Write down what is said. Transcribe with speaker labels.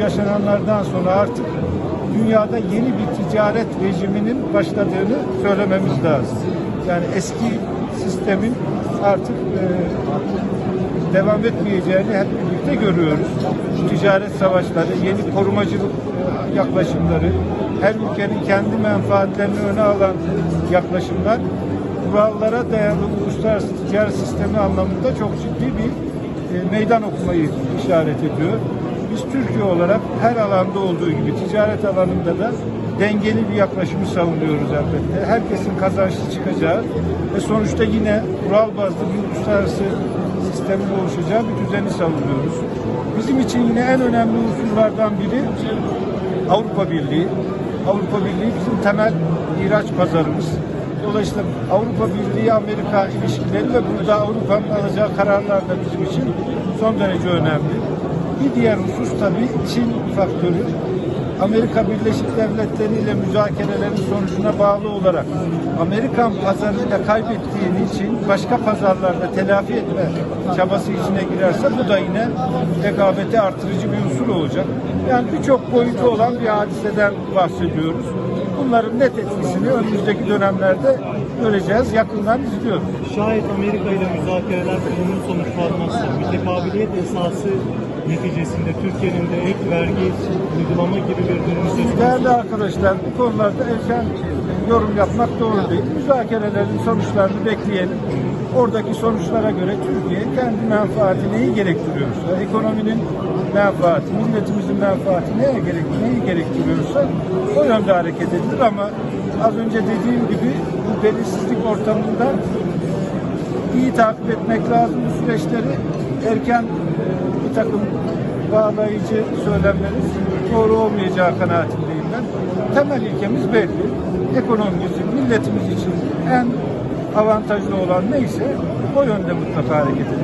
Speaker 1: yaşananlardan sonra artık dünyada yeni bir ticaret rejiminin başladığını söylememiz lazım. Yani eski sistemin artık e, devam etmeyeceğini hep birlikte görüyoruz. Ticaret savaşları, yeni korumacılık e, yaklaşımları, her ülkenin kendi menfaatlerini öne alan yaklaşımlar kurallara dayalı uluslararası ticaret sistemi anlamında çok ciddi bir e, meydan okumayı işaret ediyor. Biz Türkiye olarak her alanda olduğu gibi ticaret alanında da dengeli bir yaklaşımı savunuyoruz elbette. Herkesin kazançlı çıkacağı ve sonuçta yine kural bazlı bir uluslararası sistemin oluşacağı bir düzeni savunuyoruz. Bizim için yine en önemli unsurlardan biri Avrupa Birliği. Avrupa Birliği bizim temel ihraç pazarımız. Dolayısıyla Avrupa Birliği Amerika ilişkileri ve burada Avrupa'nın alacağı kararlar da bizim için son derece önemli. Bir diğer husus tabii Çin faktörü. Amerika Birleşik Devletleri ile müzakerelerin sonucuna bağlı olarak Amerikan pazarıyla kaybettiğini için başka pazarlarda telafi etme çabası içine girerse bu da yine rekabeti artırıcı bir unsur olacak. Yani birçok boyutu olan bir hadiseden bahsediyoruz. Bunların net etkisini önümüzdeki dönemlerde göreceğiz. Yakından izliyoruz.
Speaker 2: Şayet Amerika ile müzakereler olumlu sonuçlanmazsa milli kabiliyet esası neticesinde Türkiye'nin de ek vergi uygulama gibi bir durumu söz.
Speaker 1: Değerli arkadaşlar bu konularda erken yorum yapmak doğru değil. Müzakerelerin sonuçlarını bekleyelim. Oradaki sonuçlara göre Türkiye kendi menfaati neyi gerektiriyorsa, ekonominin menfaati, milletimizin menfaati neye gerek, neyi gerektiriyorsa o yönde hareket edilir ama az önce dediğim gibi bu belirsizlik ortamında iyi takip etmek lazım bu süreçleri. Erken takım bağlayıcı söylemlerin doğru olmayacağı kanaatindeyim ben. Temel ilkemiz belli. Ekonomimiz, milletimiz için en avantajlı olan neyse o yönde mutlaka hareket edelim.